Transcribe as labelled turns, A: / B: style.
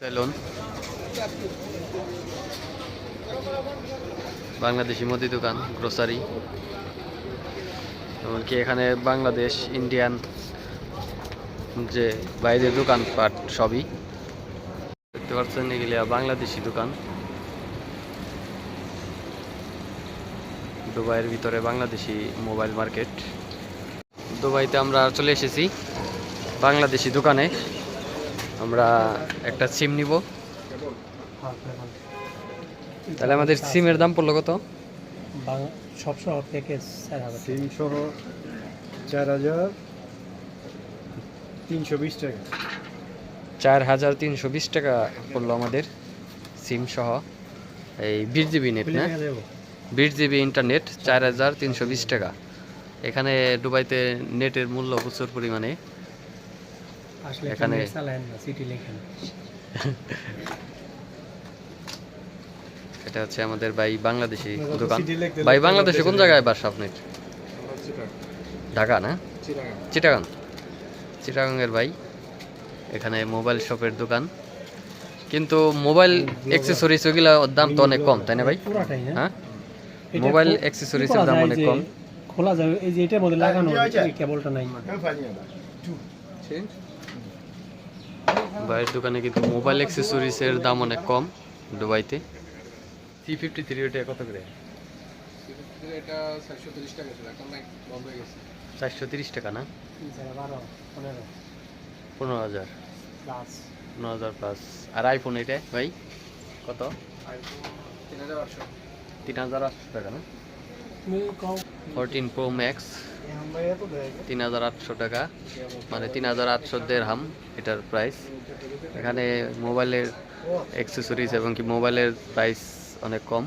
A: Salon Bangladeshi মুদি দোকান grocery এমনকি এখানে বাংলাদেশ ইন্ডিয়ান যে বাইরের দোকানপাট সবই। দেখতে পাচ্ছেন এগুলি বাংলাদেশি দোকান। দুবাইয়ের ভিতরে বাংলাদেশি মোবাইল মার্কেট। দুবাইতে আমরা চলে এসেছি বাংলাদেশি দোকানে। আমরা একটা সিম নিব। তাহলে আমাদের সিমের দাম পড়ল কত?
B: সব সহ প্যাকেজ চার হাজার।
C: সিম সহ চার হাজার তিনশো বিশ টাকা।
A: চার হাজার তিনশো বিশ টাকা পড়ল আমাদের সিম সহ। এই বিশ জিবি নেট না? বিশ জিবি ইন্টারনেট চার হাজার তিনশো বিশ টাকা। এখানে দুবাইতে নেটের মূল্য প্রচুর পরিমাণে। এখানে- এটা হচ্ছে আমাদের ভাই বাংলাদেশি দোকান। ভাই বাংলাদেশে কোন জায়গায় বাসা আপনার ঢাকা না? চিটাগাং। চিটাগাংয়ের ভাই এখানে মোবাইল শপের দোকান। কিন্তু মোবাইল অ্যাক্সেসরিজ ওগুলা দাম তো অনেক কম তাই না ভাই? হ্যাঁ? মোবাইল
B: খো-
A: অ্যাক্সেসরিজের
B: খোলা
A: দাম অনেক কম।
B: খোলা যাবে এই যে এটার মধ্যে লাগানো কেবলটা নাই।
A: ভাইয়ের দোকানে কিন্তু মোবাইল অ্যাক্সেসরিজের দাম অনেক কম দুবাইতে। থ্রি ফিফটি থ্রি ওটা কত করে? চারশো তিরিশ টাকা না?
B: পনেরো
A: হাজার। পনেরো হাজার প্লাস। আর আইফোন এটা ভাই? কত? তিন হাজার আটশো টাকা না? ফোরটিন প্রো ম্যাক্স, তিন হাজার আটশো টাকা মানে তিন হাজার আটশো দেড়হাম এটার প্রাইস এখানে মোবাইলের অ্যাক্সেসরিজ এবং কি মোবাইলের প্রাইস অনেক কম।